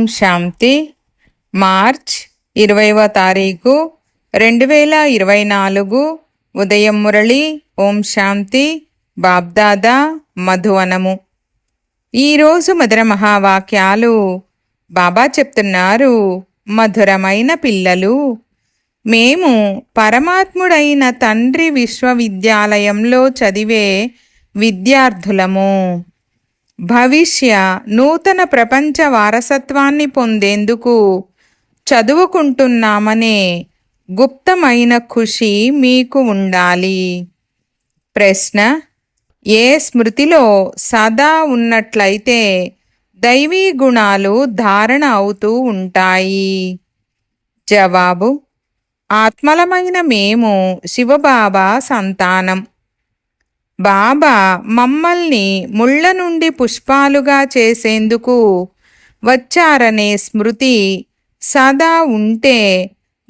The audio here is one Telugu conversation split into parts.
ఓం శాంతి. మార్చ్ ఇరవైవ తారీఖు రెండు వేల ఇరవై నాలుగు ఉదయం మురళి ఓం శాంతి బాబ్దాదా మధువనము. ఈరోజు మధుర మహావాక్యాలు బాబా చెప్తున్నారు మధురమైన పిల్లలు మేము పరమాత్ముడైన తండ్రి విశ్వవిద్యాలయంలో చదివే విద్యార్థులము. భవిష్య నూతన ప్రపంచ వారసత్వాన్ని పొందేందుకు చదువుకుంటున్నామనే గుప్తమైన ఖుషి మీకు ఉండాలి. ప్రశ్న ఏ స్మృతిలో సదా ఉన్నట్లయితే దైవీ గుణాలు ధారణ అవుతూ ఉంటాయి? జవాబు ఆత్మలమైన మేము శివబాబా సంతానం. బాబా మమ్మల్ని ముళ్ళ నుండి పుష్పాలుగా చేసేందుకు వచ్చారనే స్మృతి సదా ఉంటే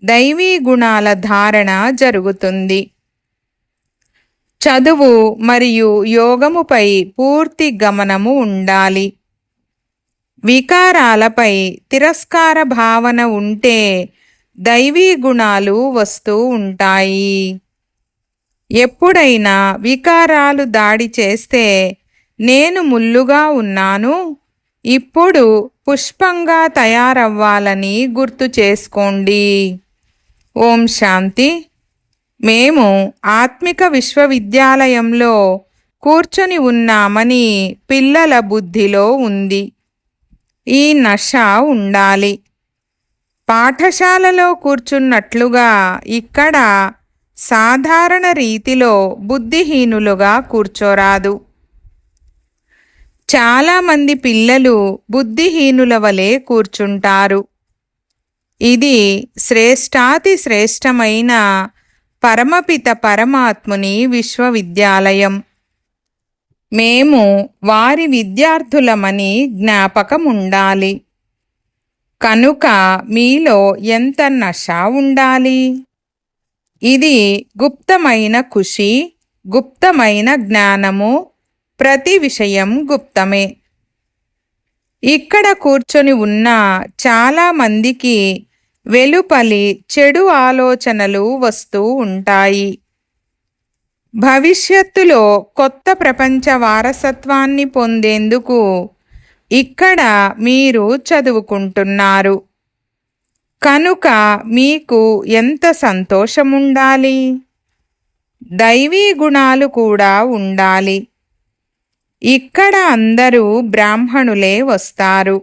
దైవీ గుణాల ధారణ జరుగుతుంది. చదువు మరియు యోగముపై పూర్తి గమనము ఉండాలి. వికారాలపై తిరస్కార భావన ఉంటే దైవీ గుణాలు వస్తూ ఉంటాయి. ఎప్పుడైనా వికారాలు దాడి చేస్తే నేను ముల్లుగా ఉన్నాను? ఇప్పుడు పుష్పంగా తయారవ్వాలని గుర్తు చేసుకోండి. ఓం శాంతి. మేము ఆత్మిక విశ్వవిద్యాలయంలో కూర్చొని ఉన్నామని పిల్లల బుద్ధిలో ఉంది. ఈ నష ఉండాలి. పాఠశాలలో కూర్చున్నట్లుగా ఇక్కడ సాధారణ రీతిలో బుద్ధిహీనులుగా కూర్చోరాదు. చాలామంది పిల్లలు బుద్ధిహీనుల వలె కూర్చుంటారు. ఇది శ్రేష్టాతి శ్రేష్టమైన పరమపిత పరమాత్ముని విశ్వవిద్యాలయం. మేము వారి విద్యార్థులమని జ్ఞాపకం ఉండాలి కనుక మీలో ఎంత నష ఉండాలి? ఇది గుప్తమైన ఖుషి గుప్తమైన జ్ఞానము ప్రతి విషయం గుప్తమే. ఇక్కడ కూర్చొని ఉన్న చాలా మందికి వెలుపలి చెడు ఆలోచనలు వస్తూ ఉంటాయి. భవిష్యత్తులో కొత్త ప్రపంచ వారసత్వాన్ని పొందేందుకు ఇక్కడ మీరు చదువుకుంటున్నారు. కనుక మీకు ఎంత సంతోషముండాలి? దైవీ గుణాలు కూడా ఉండాలి. ఇక్కడ అందరూ బ్రాహ్మణులే వస్తారు.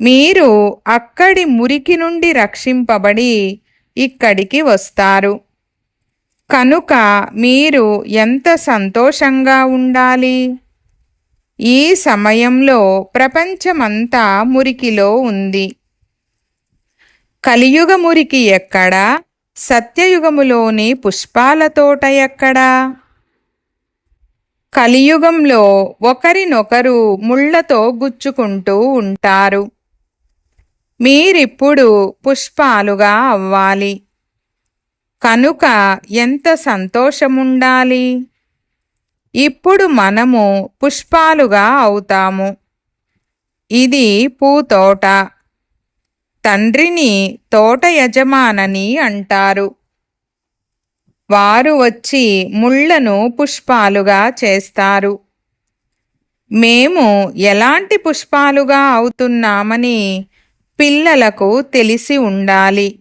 మీరు అక్కడి మురికి నుండి రక్షింపబడి ఇక్కడికి వస్తారు. కనుక మీరు ఎంత సంతోషంగా ఉండాలి? ఈ సమయంలో ప్రపంచమంతా మురికిలో ఉంది. కలియుగమురికి ఎక్కడా? సత్యయుగములోని పుష్పాల తోట ఎక్కడా? కలియుగంలో ఒకరినొకరు ముళ్ళతో గుచ్చుకుంటూ ఉంటారు. మీరిప్పుడు పుష్పాలుగా అవ్వాలి. కనుక ఎంత సంతోషముండాలి? ఇప్పుడు మనము పుష్పాలుగా అవుతాము. ఇది పూతోట. తండ్రిని తోట యజమానని అంటారు. వారు వచ్చి ముళ్ళను పుష్పాలుగా చేస్తారు. మేము ఎలాంటి పుష్పాలుగా అవుతున్నామని పిల్లలకు తెలిసి ఉండాలి.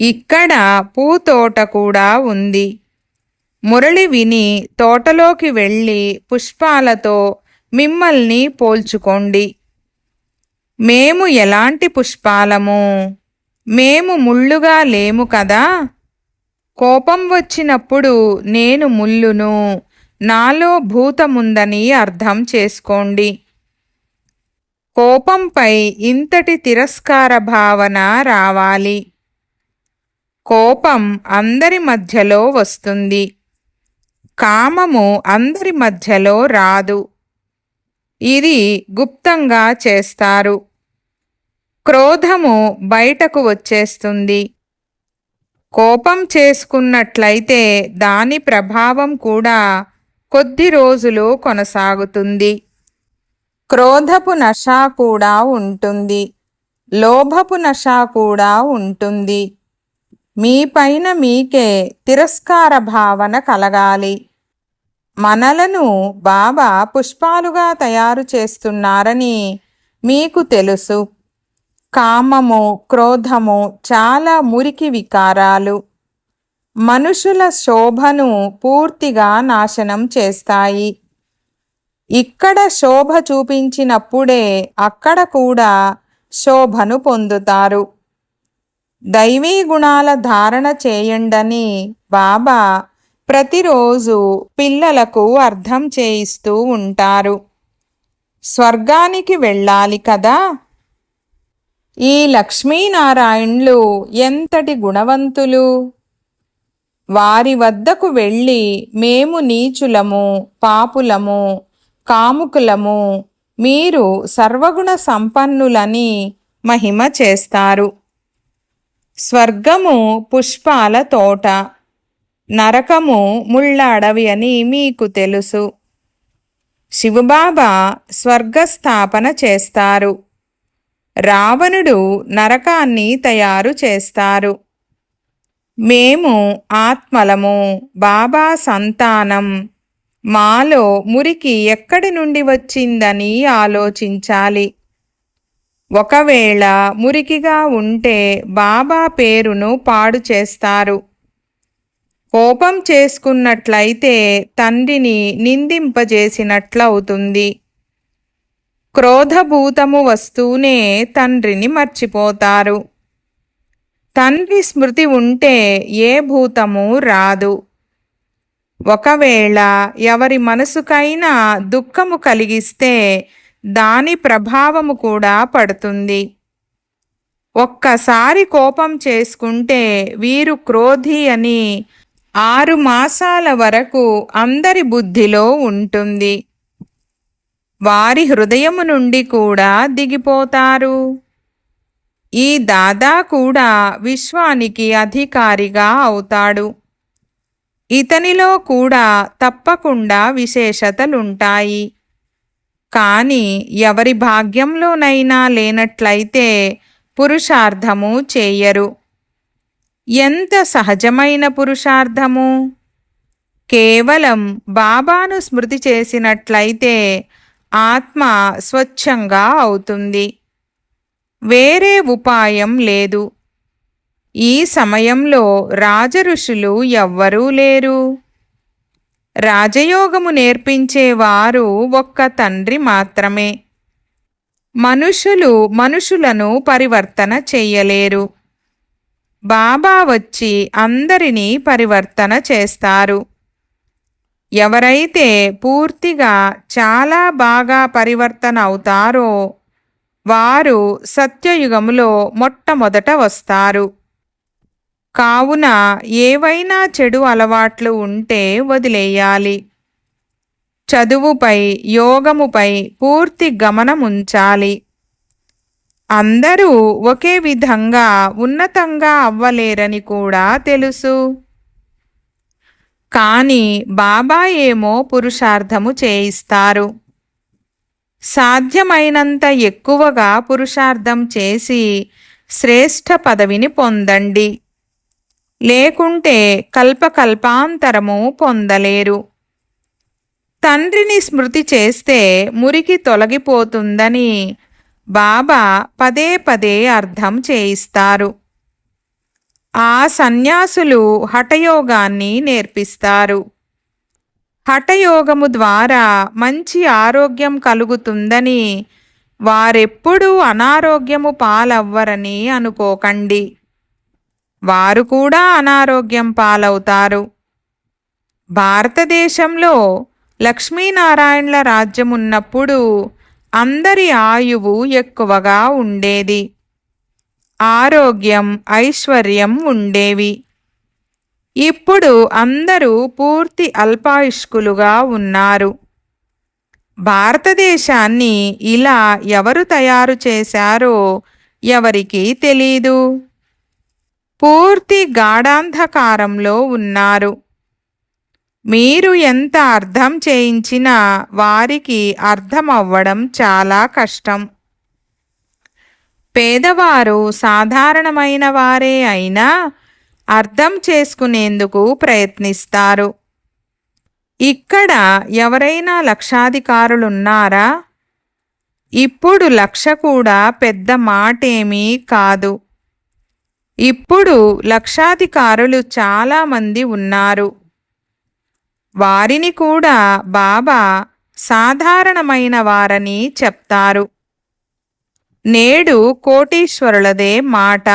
ఇక్కడ పూతోట కూడా ఉంది. మురళి విని తోటలోకి వెళ్ళి పుష్పాలతో మిమ్మల్ని పోల్చుకోండి. మేము ఎలాంటి పుష్పాలము? మేము ముళ్ళుగా లేము కదా? కోపం వచ్చినప్పుడు నేను ముల్లును నాలో భూతముందని అర్థం చేసుకోండి. కోపంపై ఇంతటి తిరస్కార భావన రావాలి. కోపం అందరి మధ్యలో వస్తుంది. కామము అందరి మధ్యలో రాదు. ఇది గుప్తంగా చేస్తారు. క్రోధము బయటకు వచ్చేస్తుంది. కోపం చేసుకున్నట్లయితే దాని ప్రభావం కూడా కొద్ది రోజులు కొనసాగుతుంది. క్రోధపు నష కూడా ఉంటుంది. లోభపు నష కూడా ఉంటుంది. మీపైన మీకే తిరస్కార భావన కలగాలి. మనలను బాబా పుష్పాలుగా తయారు చేస్తున్నారని మీకు తెలుసు. కామము క్రోధము చాలా మురికి వికారాలు. మనుషుల శోభను పూర్తిగా నాశనం చేస్తాయి. ఇక్కడ శోభ చూపించినప్పుడే అక్కడ కూడా శోభను పొందుతారు. దైవీ గుణాల ధారణ చేయండని బాబా ప్రతిరోజు పిల్లలకు అర్థం చేయిస్తూ ఉంటారు. స్వర్గానికి వెళ్ళాలి కదా? ఈ లక్ష్మీనారాయణులు ఎంతటి గుణవంతులు? వారి వద్దకు వెళ్ళి మేము నీచులము పాపులము కాముకులము మీరు సర్వగుణ సంపన్నులని మహిమ చేస్తారు. స్వర్గము పుష్పాల తోట. నరకము ముళ్ళ అడవి అని మీకు తెలుసు. శివబాబా స్వర్గస్థాపన చేస్తారు. రావణుడు నరకాన్ని తయారు చేస్తారు. మేము ఆత్మలము బాబా సంతానం. మాలో మురికి ఎక్కడి నుండి వచ్చిందని ఆలోచించాలి. ఒకవేళ మురికిగా ఉంటే బాబా పేరును పాడు చేస్తారు. కోపం చేసుకున్నట్లయితే తండ్రిని నిందింపజేసినట్లవుతుంది. క్రోధభూతము వస్తూనే తండ్రిని మర్చిపోతారు. తండ్రి స్మృతి ఉంటే ఏ భూతము రాదు. ఒకవేళ ఎవరి మనసుకైనా దుఃఖము కలిగిస్తే దాని ప్రభావము కూడా పడుతుంది. ఒక్కసారి కోపం చేసుకుంటే వీరు క్రోధి అని ఆరు మాసాల వరకు అందరి బుద్ధిలో ఉంటుంది. వారి హృదయము నుండి కూడా దిగిపోతారు. ఈ దాదా కూడా విశ్వానికి అధికారిగా అవుతాడు. ఇతనిలో కూడా తప్పకుండా విశేషతలుంటాయి. కాని ఎవరి భాగ్యంలోనైనా లేనట్లయితే పురుషార్థము చేయరు. ఎంత సహజమైన పురుషార్థము? కేవలం బాబాను స్మృతి చేసినట్లయితే ఆత్మ స్వచ్ఛంగా అవుతుంది. వేరే ఉపాయం లేదు. ఈ సమయంలో రాజఋషులు ఎవ్వరూ లేరు. రాజయోగము నేర్పించేవారు ఒక్క తండ్రి మాత్రమే. మనుషులు మనుషులను పరివర్తన చెయ్యలేరు బాబా వచ్చి అందరినీ పరివర్తన చేస్తారు. ఎవరైతే పూర్తిగా చాలా బాగా పరివర్తన అవుతారో వారు సత్యయుగములో మొట్టమొదట వస్తారు. కావున ఏవైనా చెడు అలవాట్లు ఉంటే వదిలేయాలి. చదువుపై యోగముపై పూర్తి గమనముంచాలి. అందరూ ఒకే విధంగా ఉన్నతంగా అవ్వలేరని కూడా తెలుసు. కానీ బాబా ఏమో పురుషార్థము చేయిస్తారు. సాధ్యమైనంత ఎక్కువగా పురుషార్థం చేసి శ్రేష్ఠ పదవిని పొందండి. లేకుంటే కల్పకల్పాంతరము పొందలేరు. తండ్రిని స్మృతి చేస్తే మురికి తొలగిపోతుందని బాబా పదే పదే అర్థం చేయిస్తారు. ఆ సన్యాసులు హఠయోగాన్ని నేర్పిస్తారు. హఠయోగము ద్వారా మంచి ఆరోగ్యం కలుగుతుందని వారెప్పుడూ అనారోగ్యము పాలవ్వరని అనుకోకండి. వారు కూడా అనారోగ్యం పాలవుతారు. భారతదేశంలో లక్ష్మీనారాయణల రాజ్యం ఉన్నప్పుడు అందరి ఆయువు ఎక్కువగా ఉండేది. ఆరోగ్యం ఐశ్వర్యం ఉండేవి. ఇప్పుడు అందరూ పూర్తి అల్పాయుష్కులుగా ఉన్నారు. భారతదేశాన్ని ఇలా ఎవరు తయారు చేశారో ఎవరికీ తెలీదు. పూర్తి గాఢాంధకారంలో ఉన్నారు. మీరు ఎంత అర్థం చేయించినా వారికి అర్థం అవ్వడం చాలా కష్టం. పేదవారు సాధారణమైన వారే అయినా అర్థం చేసుకునేందుకు ప్రయత్నిస్తారు. ఇక్కడ ఎవరైనా లక్షాధికారులున్నారా? ఇప్పుడు లక్ష కూడా పెద్ద మాటేమీ కాదు. ఇప్పుడు లక్షాధికారులు చాలామంది ఉన్నారు. వారిని కూడా బాబా సాధారణమైన వారని చెప్తారు. నేడు కోటీశ్వరులదే మాట.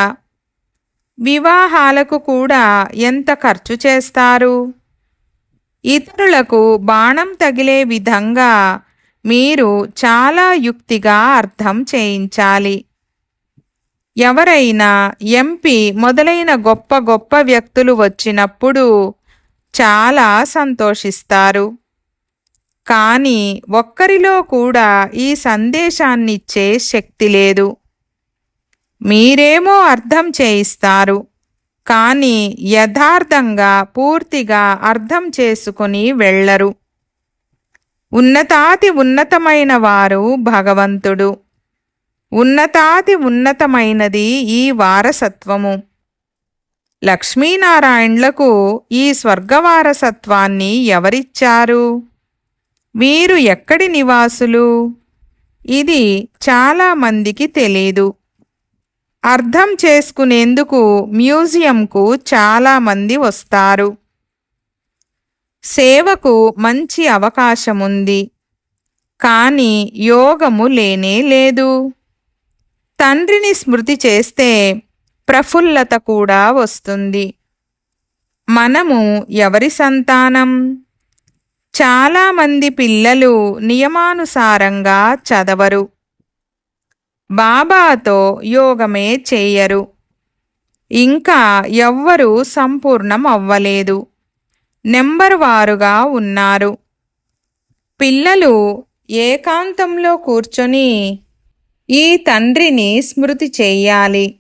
వివాహాలకు కూడా ఎంత ఖర్చు చేస్తారు? ఇతరులకు బాణం తగిలే విధంగా మీరు చాలా యుక్తిగా అర్థం చేయించాలి. ఎవరైనా ఎంపీ మొదలైన గొప్ప గొప్ప వ్యక్తులు వచ్చినప్పుడు చాలా సంతోషిస్తారు. కానీ ఒక్కరిలో కూడా ఈ సందేశాన్నిచ్చే శక్తి లేదు. మీరేమో అర్థం చేయిస్తారు. కానీ యథార్థంగా పూర్తిగా అర్థం చేసుకుని వెళ్ళరు. ఉన్నతాతి ఉన్నతమైన వారు భగవంతుడు. ఉన్నతాతి ఉన్నతమైనది ఈ వారసత్వము. లక్ష్మీనారాయణులకు ఈ స్వర్గవారసత్వాన్ని ఎవరిచ్చారు? వీరు ఎక్కడి నివాసులు? ఇది చాలామందికి తెలీదు. అర్థం చేసుకునేందుకు మ్యూజియంకు చాలామంది వస్తారు. సేవకు మంచి అవకాశముంది. కానీ యోగము లేనే లేదు. తండ్రిని స్మృతి చేస్తే ప్రఫుల్లత కూడా వస్తుంది. మనము ఎవరి సంతానం? చాలామంది పిల్లలు నియమానుసారంగా చదవరు. బాబాతో యోగమే చేయరు. ఇంకా ఎవ్వరూ సంపూర్ణం అవ్వలేదు. నెంబర్ వారుగా ఉన్నారు. పిల్లలు ఏకాంతంలో కూర్చొని ఈ తండ్రిని స్మృతి చేయాలి.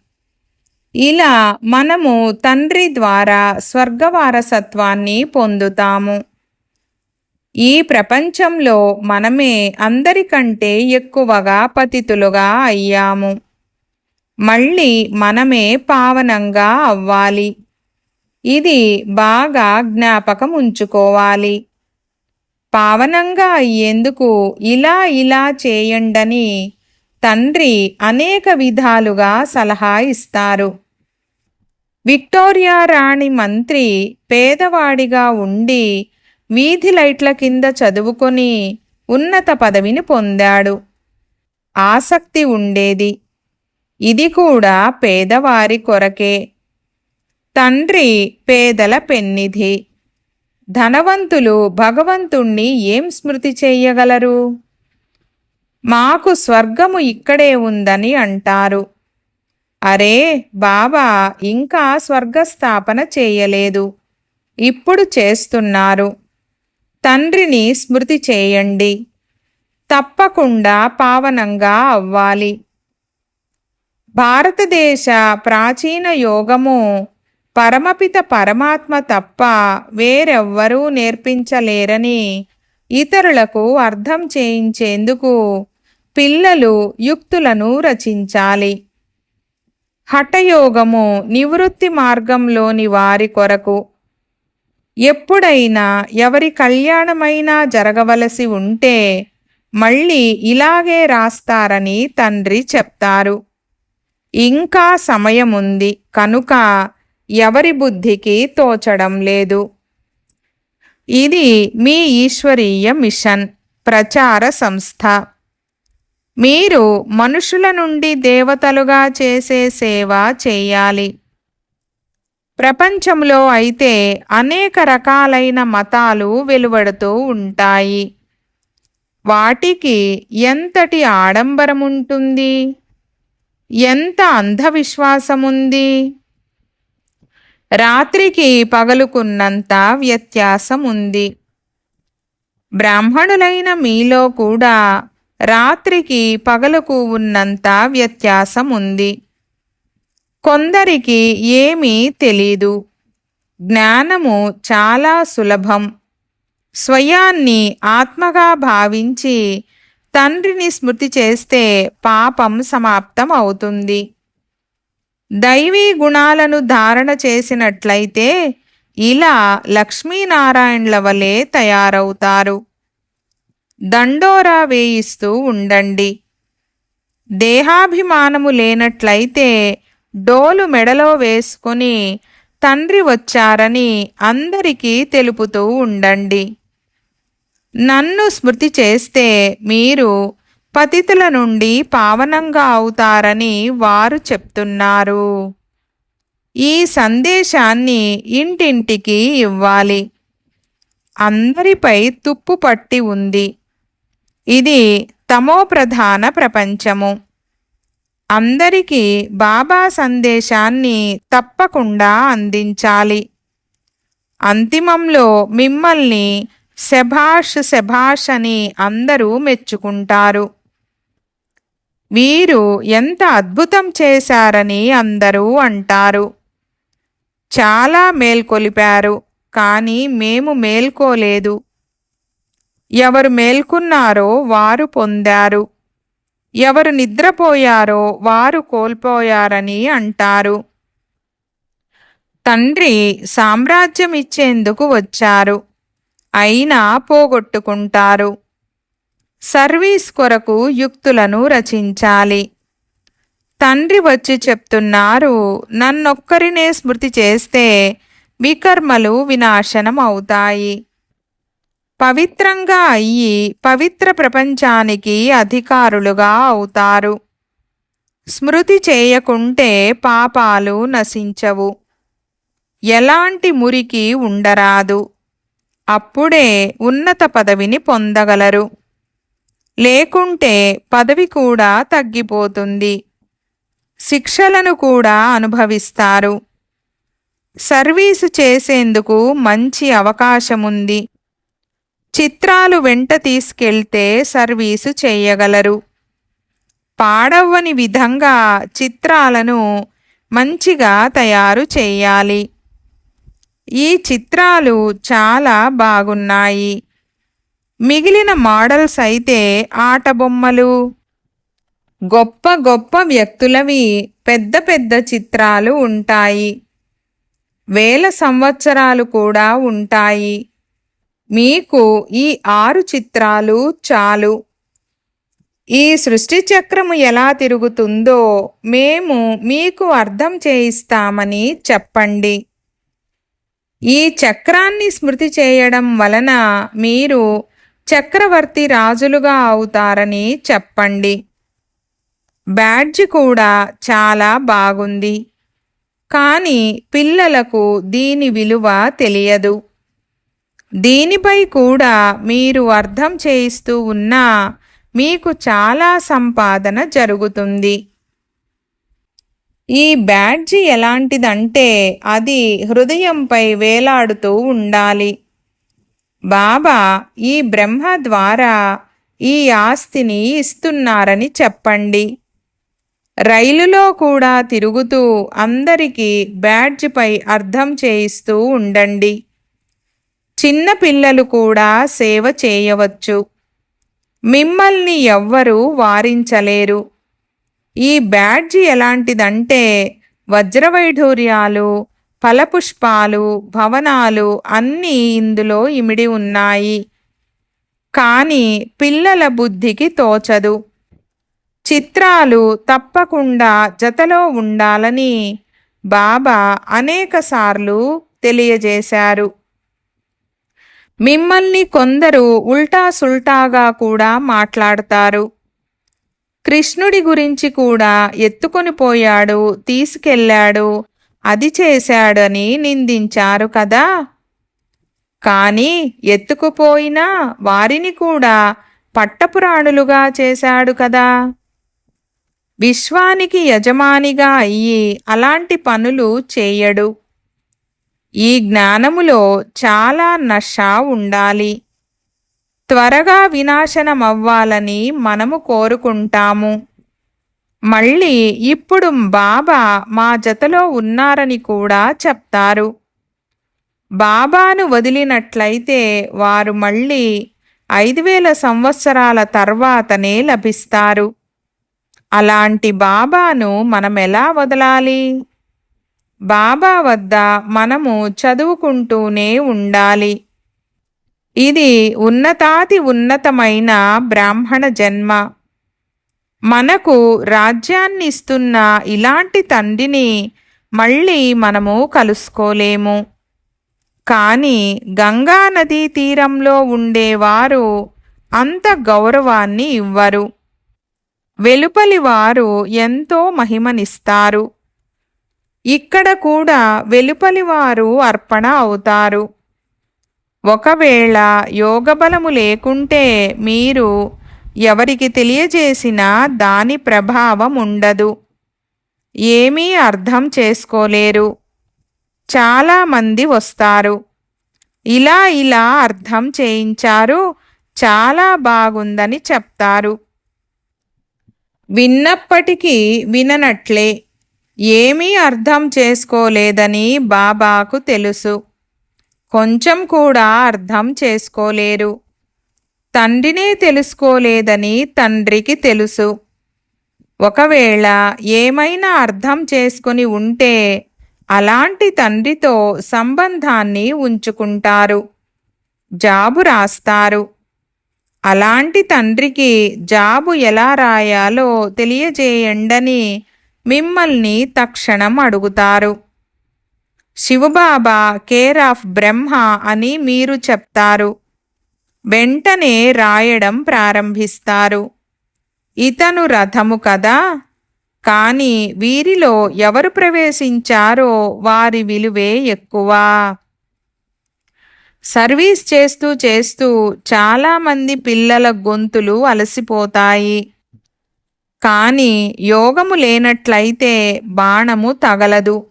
ఇలా మనము తండ్రి ద్వారా స్వర్గవారసత్వాన్ని పొందుతాము. ఈ ప్రపంచంలో మనమే అందరికంటే ఎక్కువగా పతితులుగా అయ్యాము. మళ్ళీ మనమే పావనంగా అవ్వాలి. ఇది బాగా జ్ఞాపకం ఉంచుకోవాలి. పావనంగా అయ్యేందుకు ఇలా ఇలా చేయండని తండ్రి అనేక విధాలుగా సలహా ఇస్తారు. విక్టోరియా రాణి మంత్రి పేదవాడిగా ఉండి వీధి లైట్ల కింద చదువుకొని ఉన్నత పదవిని పొందాడు. ఆసక్తి ఉండేది. ఇది కూడా పేదవారి కొరకే. తండ్రి పేదల పెన్నిధి. ధనవంతులు భగవంతుణ్ణి ఏం స్మృతి చెయ్యగలరు మాకు స్వర్గము ఇక్కడే ఉందని అంటారు. అరే బాబా ఇంకా స్వర్గస్థాపన చేయలేదు. ఇప్పుడు చేస్తున్నారు. తండ్రిని స్మృతి చేయండి. తప్పకుండా పావనంగా అవ్వాలి. భారతదేశ ప్రాచీన యోగము పరమపిత పరమాత్మ తప్ప వేరెవ్వరూ నేర్పించలేరని ఇతరులకు అర్థం చేయించేందుకు పిల్లలు యుక్తులను రచించాలి. హఠయోగము నివృత్తి మార్గంలోని వారి కొరకు. ఎప్పుడైనా ఎవరి కళ్యాణమైనా జరగవలసి ఉంటే మళ్ళీ ఇలాగే రాస్తారని తండ్రి చెప్తారు. ఇంకా సమయముంది కనుక ఎవరి బుద్ధికి తోచడం లేదు. ఇది మీ ఈశ్వరీయ మిషన్ ప్రచార సంస్థ. మీరు మనుషుల నుండి దేవతలుగా చేసే సేవ చేయాలి. ప్రపంచంలో అయితే అనేక రకాలైన మతాలు వెలువడుతూ ఉంటాయి. వాటికి ఎంతటి ఆడంబరముంటుంది ఎంత అంధవిశ్వాసముంది రాత్రికి పగలుకున్నంత వ్యత్యాసం ఉంది. బ్రాహ్మణులైన మీలో కూడా రాత్రికి పగలకు ఉన్నంత వ్యత్యాసం ఉంది కొందరికి ఏమీ తెలీదు. జ్ఞానము చాలా సులభం. స్వయాన్ని ఆత్మగా భావించి తండ్రిని స్మృతి చేస్తే పాపం సమాప్తం అవుతుంది దైవీ గుణాలను ధారణ చేసినట్లయితే ఇలా లక్ష్మీనారాయణల వలె తయారవుతారు. దండోరా వేయిస్తూ ఉండండి. దేహాభిమానము లేనట్లయితే డోలు మెడలో వేసుకుని తండ్రి వచ్చారని అందరికీ తెలుపుతూ ఉండండి. నన్ను స్మృతి చేస్తే మీరు పతితుల నుండి పావనంగా అవుతారని వారు చెప్తున్నారు. ఈ సందేశాన్ని ఇంటింటికి ఇవ్వాలి. అందరిపై తుప్పు పట్టి ఉంది. ఇది తమో ప్రధాన ప్రపంచము. అందరికీ బాబా సందేశాన్ని తప్పకుండా అందించాలి. అంతిమంలో మిమ్మల్ని శభాష్ శభాష్ అని అందరూ మెచ్చుకుంటారు. వీరు ఎంత అద్భుతం చేశారని అందరూ అంటారు. చాలా మేల్కొలిపారు కానీ మేము మేల్కోలేదు. ఎవరు మేల్కున్నారో వారు పొందారు. ఎవరు నిద్రపోయారో వారు కోల్పోయారని అంటారు. తండ్రి సామ్రాజ్యం ఇచ్చేందుకు వచ్చారు. అయినా పోగొట్టుకుంటారు. సర్వీస్ కొరకు యుక్తులను రచించాలి. తండ్రి వచ్చి చెప్తున్నారు నన్నొక్కరినే స్మృతి చేస్తే వికర్మలు వినాశనం అవుతాయి పవిత్రంగా అయ్యి పవిత్ర ప్రపంచానికి అధికారులుగా అవుతారు. స్మృతి చేయకుంటే పాపాలు నశించవు. ఎలాంటి మురికి ఉండరాదు. అప్పుడే ఉన్నత పదవిని పొందగలరు. లేకుంటే పదవి కూడా తగ్గిపోతుంది. శిక్షలను కూడా అనుభవిస్తారు. సర్వీసు చేసేందుకు మంచి అవకాశముంది. చిత్రాలు వెంట తీసుకెళ్తే సర్వీసు చేయగలరు. పాడవ్వని విధంగా చిత్రాలను మంచిగా తయారు చేయాలి. ఈ చిత్రాలు చాలా బాగున్నాయి. మిగిలిన మోడల్స్ అయితే ఆట బొమ్మలు గొప్ప గొప్ప వ్యక్తులవి పెద్ద పెద్ద చిత్రాలు ఉంటాయి. వేల సంవత్సరాలు కూడా ఉంటాయి. మీకు ఈ ఆరు చిత్రాలు చాలు. ఈ సృష్టి చక్రము ఎలా తిరుగుతుందో మేము మీకు అర్థం చేయిస్తామని చెప్పండి. ఈ చక్రాన్ని స్మృతి చేయడం వలన మీరు చక్రవర్తి రాజులుగా అవుతారని చెప్పండి. బ్యాడ్జ్ కూడా చాలా బాగుంది. కానీ పిల్లలకు దీని విలువ తెలియదు. దీనిపై కూడా మీరు అర్థం చేయిస్తూ ఉన్నా మీకు చాలా సంపాదన జరుగుతుంది. ఈ బ్యాడ్జి ఎలాంటిదంటే అది హృదయంపై వేలాడుతూ ఉండాలి. బాబా ఈ బ్రహ్మ ద్వారా ఈ ఆస్తిని ఇస్తున్నారని చెప్పండి. రైలులో కూడా తిరుగుతూ అందరికీ బ్యాడ్జ్పై అర్థం చేయిస్తూ ఉండండి. చిన్న పిల్లలు కూడా సేవ చేయవచ్చు. మిమ్మల్ని ఎవ్వరూ వారించలేరు. ఈ బ్యాడ్జి ఎలాంటిదంటే వజ్రవైఢూర్యాలు ఫలపుష్పాలు భవనాలు అన్నీ ఇందులో ఇమిడి ఉన్నాయి. కానీ పిల్లల బుద్ధికి తోచదు. చిత్రాలు తప్పకుండా జతలో ఉండాలని బాబా అనేకసార్లు తెలియజేశారు. మిమ్మల్ని కొందరు ఉల్టా సుల్టాగా కూడా మాట్లాడతారు. కృష్ణుడి గురించి కూడా ఎత్తుకొని పోయాడు తీసుకెళ్ళాడు అది చేశాడని నిందించారు కదా. కాని ఎత్తుకుపోయినా వారిని కూడా పట్టపురాణులుగా చేశాడు కదా. విశ్వానికి యజమానిగా అయ్యి అలాంటి పనులు చేయడు. ఈ జ్ఞానములో చాలా నష ఉండాలి. త్వరగా వినాశనమవ్వాలని మనము కోరుకుంటాము. మళ్ళీ ఇప్పుడు బాబా మా జతలో ఉన్నారని కూడా చెప్తారు. బాబాను వదిలినట్లయితే వారు మళ్ళీ ఐదు వేల సంవత్సరాల తర్వాతనే లభిస్తారు. అలాంటి బాబాను మనం ఎలా వదలాలి? బాబా వద్ద మనము చదువుకుంటూనే ఉండాలి. ఇది ఉన్నతాతి ఉన్నతమైన బ్రాహ్మణ జన్మ. మనకు రాజ్యాన్ని ఇస్తున్న ఇలాంటి తండ్రిని మళ్ళీ మనము కలుసుకోలేము. కానీ గంగా నదీ తీరంలో ఉండేవారు అంత గౌరవాన్ని ఇవ్వరు. వెలుపలి వారు ఎంతో మహిమనిస్తారు. ఇక్కడ కూడా వెలుపలి వారు అర్పణ అవుతారు. ఒకవేళ యోగబలము లేకుంటే మీరు ఎవరికి తెలియజేసినా దాని ప్రభావం ఉండదు. ఏమీ అర్థం చేసుకోలేరు. చాలామంది వస్తారు. ఇలా ఇలా అర్థం చేయించారు. చాలా బాగుందని చెప్తారు. విన్నప్పటికీ విననట్లే. ఏమీ అర్థం చేసుకోలేదని బాబాకు తెలుసు. కొంచెం కూడా అర్థం చేసుకోలేరు. తండ్రినే తెలుసుకోలేదని తండ్రికి తెలుసు. ఒకవేళ ఏమైనా అర్థం చేసుకుని ఉంటే అలాంటి తండ్రితో సంబంధాన్ని ఉంచుకుంటారు. జాబు రాస్తారు. అలాంటి తండ్రికి జాబు ఎలా రాయాలో తెలియజేయండని మిమ్మల్ని తక్షణం అడుగుతారు. శివబాబా కేర్ ఆఫ్ బ్రహ్మ అని మీరు చెప్తారు. వెంటనే రాయడం ప్రారంభిస్తారు. ఇతను రథము కదా? కానీ వీరిలో ఎవరు ప్రవేశించారో వారి విలువే ఎక్కువ. సర్వీస్ చేస్తూ చేస్తూ చాలామంది పిల్లల గొంతులు అలసిపోతాయి. కానీ యోగము లేనట్లయితే బాణము తగలదు.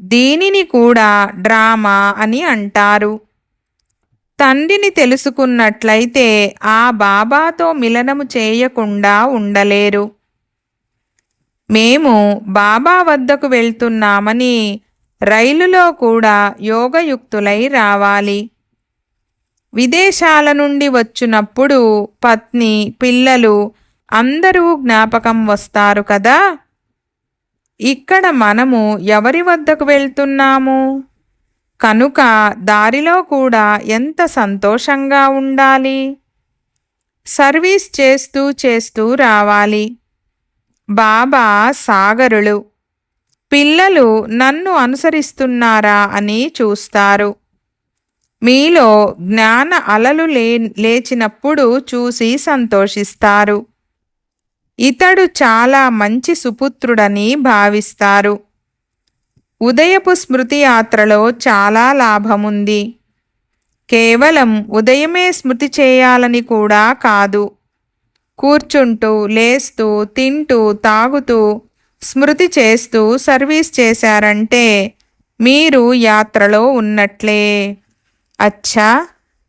దీనిని కూడా డ్రామా అని అంటారు. తండ్రిని తెలుసుకున్నట్లయితే ఆ బాబాతో మిలనము చేయకుండా ఉండలేరు. మేము బాబా వద్దకు వెళ్తున్నామని రైలులో కూడా యోగయుక్తులై రావాలి. విదేశాల నుండి వచ్చినప్పుడు పత్ని పిల్లలు అందరూ జ్ఞాపకం వస్తారు కదా? ఇక్కడ మనము ఎవరి వద్దకు వెళ్తున్నాము? కనుక దారిలో కూడా ఎంత సంతోషంగా ఉండాలి? సర్వీస్ చేస్తూ చేస్తూ రావాలి. బాబా సాగరులు పిల్లలు నన్ను అనుసరిస్తున్నారా అని చూస్తారు. మీలో జ్ఞాన అలలు లే లేచినప్పుడు చూసి సంతోషిస్తారు. ఇతడు చాలా మంచి సుపుత్రుడని భావిస్తారు. ఉదయపు స్మృతి యాత్రలో చాలా లాభముంది. కేవలం ఉదయమే స్మృతి చేయాలని కూడా కాదు. కూర్చుంటూ లేస్తూ తింటూ తాగుతూ స్మృతి చేస్తూ సర్వీస్ చేశారంటే మీరు యాత్రలో ఉన్నట్లే. అచ్చా!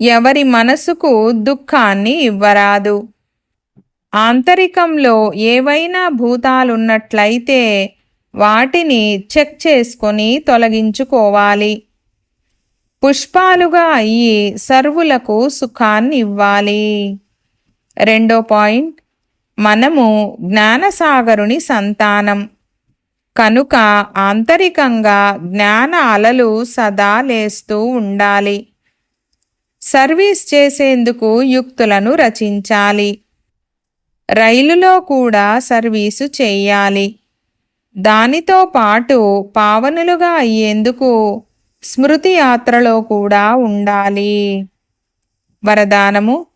ఎవరి మనసుకు దుఃఖాన్ని ఇవ్వరాదు. ఆంతరికంలో ఏవైనా భూతాలున్నట్లయితే వాటిని చెక్ చేసుకొని తొలగించుకోవాలి. పుష్పాలుగా అయ్యి సర్వులకు సుఖాన్ని ఇవ్వాలి. రెండో పాయింట్. మనము జ్ఞానసాగరుని సంతానం. కనుక ఆంతరికంగా జ్ఞాన అలలు సదా లేస్తూ ఉండాలి. సర్వీస్ చేసేందుకు యుక్తులను రచించాలి. రైలులో కూడా సర్వీసు చేయాలి. దానితో పాటు పావనులుగా అయ్యేందుకు స్మృతి యాత్రలో కూడా ఉండాలి. వరదానము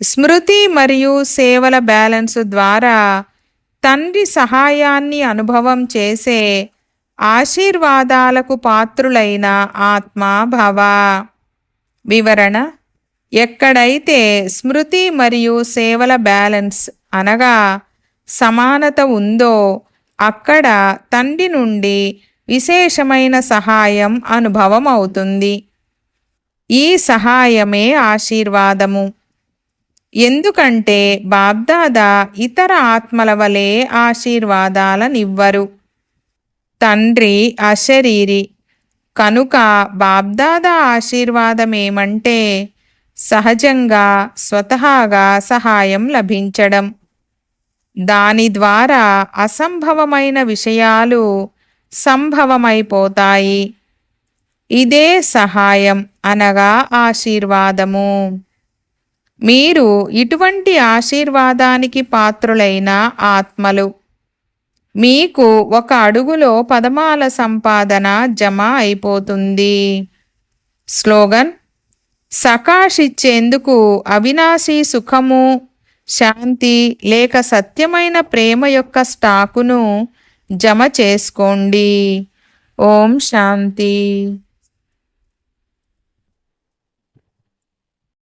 స్మృతి మరియు సేవల బ్యాలెన్స్ ద్వారా తండ్రి సహాయాన్ని అనుభవం చేసే ఆశీర్వాదాలకు పాత్రులైన ఆత్మ భవ. వివరణ. ఎక్కడైతే స్మృతి మరియు సేవల బ్యాలెన్స్ అనగా సమానత ఉందో అక్కడ తండ్రి నుండి విశేషమైన సహాయం అనుభవం అవుతుంది ఈ సహాయమే ఆశీర్వాదము. ఎందుకంటే బాబ్దాదా ఇతర ఆత్మల వలె ఆశీర్వాదాలనివ్వరు. తండ్రి అశరీరి కనుక బాబ్దాదా ఆశీర్వాదమేమంటే సహజంగా స్వతహాగా సహాయం లభించడం. దాని ద్వారా అసంభవమైన విషయాలు సంభవమైపోతాయి. ఇదే సహాయం అనగా ఆశీర్వాదము. మీరు ఇటువంటి ఆశీర్వాదానికి పాత్రులైన ఆత్మలు. మీకు ఒక అడుగులో పదమాల సంపాదన జమ అయిపోతుంది. స్లోగన్ సకాషిచ్చేందుకు అవినాశీ సుఖము శాంతి లేక సత్యమైన ప్రేమ యొక్క స్టాకును జమ చేసుకోండి. ఓం శాంతి.